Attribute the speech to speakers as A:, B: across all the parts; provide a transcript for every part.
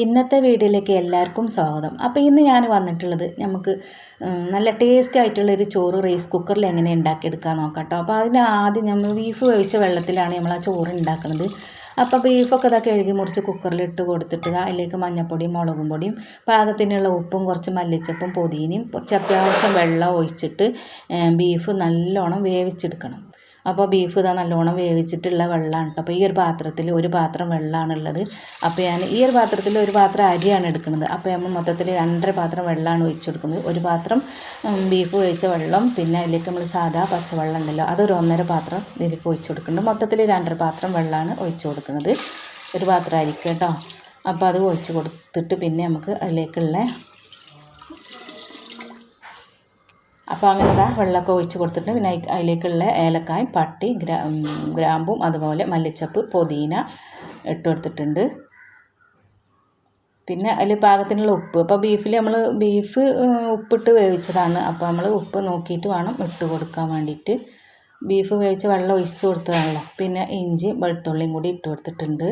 A: ഇന്നത്തെ വീഡിയോയിലേക്ക് എല്ലാവർക്കും സ്വാഗതം. അപ്പോൾ ഇന്ന് ഞാൻ വന്നിട്ടുള്ളത് നമുക്ക് നല്ല ടേസ്റ്റി ആയിട്ടുള്ളൊരു ചോറ് റൈസ് കുക്കറിൽ എങ്ങനെ ഉണ്ടാക്കിയെടുക്കാൻ നോക്കാം കേട്ടോ അപ്പോൾ അതിന് ആദ്യം നമ്മൾ ബീഫ് വേവിച്ച വെള്ളത്തിലാണ് നമ്മൾ ആ ചോറ് ഉണ്ടാക്കുന്നത്. അപ്പോൾ ബീഫൊക്കെ ഇതാ കഴുകി മുറിച്ച് കുക്കറിൽ ഇട്ട് കൊടുത്തിട്ട് അതിലേക്ക് മഞ്ഞൾപ്പൊടിയും മുളകും പൊടിയും പാകത്തിനുള്ള ഉപ്പും കുറച്ച് മല്ലിച്ചപ്പും പുതിനയും കുറച്ച് അത്യാവശ്യം വെള്ളം ഒഴിച്ചിട്ട് ബീഫ് നല്ലോണം വേവിച്ചെടുക്കണം. അപ്പോൾ ബീഫ് ഇതാ നല്ലോണം വേവിച്ചിട്ടുള്ള വെള്ളമാണ് കേട്ടോ അപ്പോൾ ഈ ഒരു പാത്രത്തിൽ ഒരു പാത്രം വെള്ളമാണുള്ളത് അപ്പോൾ ഞാൻ ഈ ഒരു പാത്രത്തിൽ ഒരു പാത്രം അരിയാണ് എടുക്കുന്നത്. അപ്പോൾ നമ്മൾ മൊത്തത്തിൽ രണ്ടര പാത്രം വെള്ളമാണ് ഒഴിച്ചു കൊടുക്കുന്നത് ഒരു പാത്രം ബീഫ് വേവിച്ച വെള്ളം പിന്നെ അതിലേക്ക് നമ്മൾ സാധാ പച്ചവെള്ളം ഉണ്ടല്ലോ അതൊരു ഒന്നര പാത്രം ഇതിലേക്ക് ഒഴിച്ചു കൊടുക്കുന്നുണ്ട് മൊത്തത്തിൽ രണ്ടര പാത്രം വെള്ളമാണ് ഒഴിച്ചു കൊടുക്കുന്നത് ഒരു പാത്രം അരിക്ക് കേട്ടോ. അപ്പോൾ അത് ഒഴിച്ച് കൊടുത്തിട്ട് പിന്നെ നമുക്ക് അതിലേക്കുള്ള അപ്പോൾ അങ്ങനെ ഇതാ വെള്ളമൊക്കെ ഒഴിച്ച് കൊടുത്തിട്ട് പിന്നെ അതിലേക്കുള്ള ഏലക്കായും പട്ടി ഗ്രാ ഗ്രാമ്പും അതുപോലെ മല്ലിച്ചപ്പ് പുതിന ഇട്ട് കൊടുത്തിട്ടുണ്ട്. പിന്നെ അതിൽ പാകത്തിനുള്ള ഉപ്പ്. അപ്പോൾ ബീഫിൽ നമ്മൾ ബീഫ് ഉപ്പിട്ട് വേവിച്ചതാണ്. അപ്പോൾ നമ്മൾ ഉപ്പ് നോക്കിയിട്ട് വേണം ഇട്ട് കൊടുക്കാൻ വേണ്ടിയിട്ട്. ബീഫ് വേവിച്ച് വെള്ളം ഒഴിച്ച് കൊടുത്തതാണല്ലോ. പിന്നെ ഇഞ്ചി വെളുത്തുള്ളിയും കൂടി ഇട്ട് കൊടുത്തിട്ടുണ്ട്.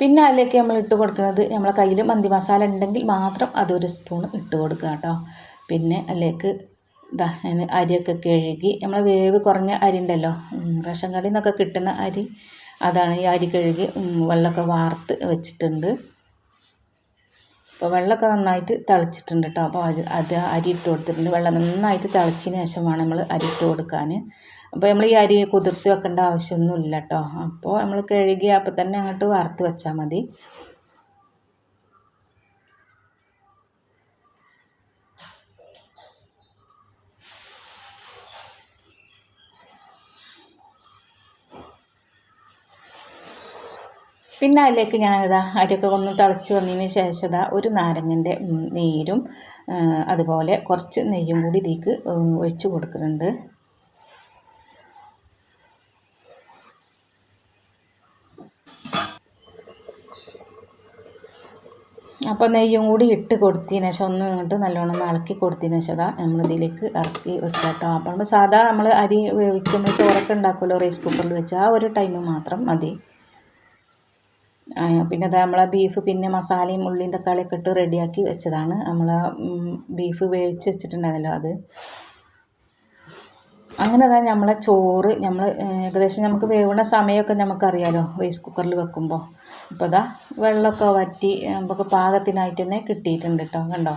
A: പിന്നെ അതിലേക്ക് നമ്മൾ ഇട്ട് കൊടുക്കുന്നത് നമ്മളെ കയ്യിൽ മന്തി മസാല ഉണ്ടെങ്കിൽ മാത്രം അതൊരു സ്പൂൺ ഇട്ട് കൊടുക്കുക കേട്ടോ. പിന്നെ അതിലേക്ക് ഇതാ അരിയൊക്കെ കഴുകി നമ്മൾ വേവ് കുറഞ്ഞ അരി ഉണ്ടല്ലോ റേഷൻ കടയിൽ നിന്നൊക്കെ കിട്ടുന്ന അരി അതാണ് ഈ അരി കഴുകി വെള്ളമൊക്കെ വാർത്ത് വെച്ചിട്ടുണ്ട്. അപ്പോൾ വെള്ളമൊക്കെ നന്നായിട്ട് തിളച്ചിട്ടുണ്ട് കേട്ടോ. അപ്പോൾ അത് അരി ഇട്ട് കൊടുത്തിട്ടുണ്ട്. വെള്ളം നന്നായിട്ട് തിളച്ചതിന് ശേഷം വേണം നമ്മൾ അരി ഇട്ട് കൊടുക്കാൻ. അപ്പോൾ നമ്മൾ ഈ അരി കുതിർത്ത് വെക്കേണ്ട ആവശ്യമൊന്നുമില്ല കേട്ടോ അപ്പോൾ നമ്മൾ കഴുകി അപ്പോൾ തന്നെ അങ്ങോട്ട് വറുത്ത് വെച്ചാൽ മതി. പിന്നെ അതിലേക്ക് ഞാനിതാ അരിയൊക്കെ ഒന്ന് തിളച്ച് വന്നതിന് ശേഷം ഇതാ ഒരു നാരങ്ങന്റെ നീരും അതുപോലെ കുറച്ച് നെയ്യും കൂടി ഇതിലേക്ക് ഒഴിച്ച് കൊടുക്കുന്നുണ്ട്. അപ്പോൾ നെയ്യും കൂടി ഇട്ട് കൊടുത്തതിന് ശേഷം ഒന്ന് ഇങ്ങോട്ട് നല്ലോണം ഇളക്കി കൊടുത്തതിന് ശേഷം അതാ നമ്മളിതിലേക്ക് ഇറക്കി വെച്ചാട്ടോ അപ്പോൾ നമ്മൾ സാധാ നമ്മൾ അരി വേവിച്ച് നമ്മൾ ചോറൊക്കെ ഉണ്ടാക്കുമല്ലോ റൈസ് കുക്കറിൽ വെച്ച് ആ ഒരു ടൈം മാത്രം മതി. പിന്നെ അത് നമ്മളെ ബീഫ് പിന്നെ മസാലയും ഉള്ളിയും തക്കാളിയൊക്കെ ഇട്ട് റെഡിയാക്കി വെച്ചതാണ്. നമ്മൾ ബീഫ് വേവിച്ച് വെച്ചിട്ടുണ്ടായിരുന്നല്ലോ അത്. അങ്ങനെ അതാ നമ്മളെ ചോറ് നമ്മൾ ഏകദേശം നമുക്ക് വേവണ സമയമൊക്കെ നമുക്കറിയാലോ റൈസ് കുക്കറിൽ വെക്കുമ്പോൾ അപ്പോൾ അതാ വെള്ളമൊക്കെ വറ്റി നമുക്ക് പാകത്തിനായിട്ട് തന്നെ കിട്ടിയിട്ടുണ്ട് കേട്ടോ കണ്ടോ?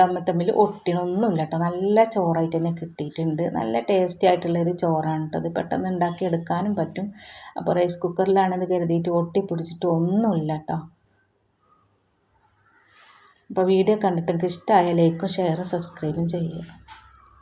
A: തമ്മിൽ തമ്മിൽ ഒട്ടിനൊന്നുമില്ല കേട്ടോ നല്ല ചോറായിട്ട് തന്നെ കിട്ടിയിട്ടുണ്ട് നല്ല ടേസ്റ്റി ആയിട്ടുള്ളൊരു ചോറാണ് കേട്ടോ ഇത്. പെട്ടെന്ന് ഉണ്ടാക്കി എടുക്കാനും പറ്റും. അപ്പോൾ റൈസ് കുക്കറിലാണെന്ന് കരുതിയിട്ട് ഒട്ടി പിടിച്ചിട്ട് ഒന്നുമില്ല കേട്ടോ അപ്പോൾ വീഡിയോ കണ്ടിട്ട് നിങ്ങൾക്ക് ഇഷ്ടമായ ലൈക്കും ഷെയറും സബ്സ്ക്രൈബും ചെയ്യുക.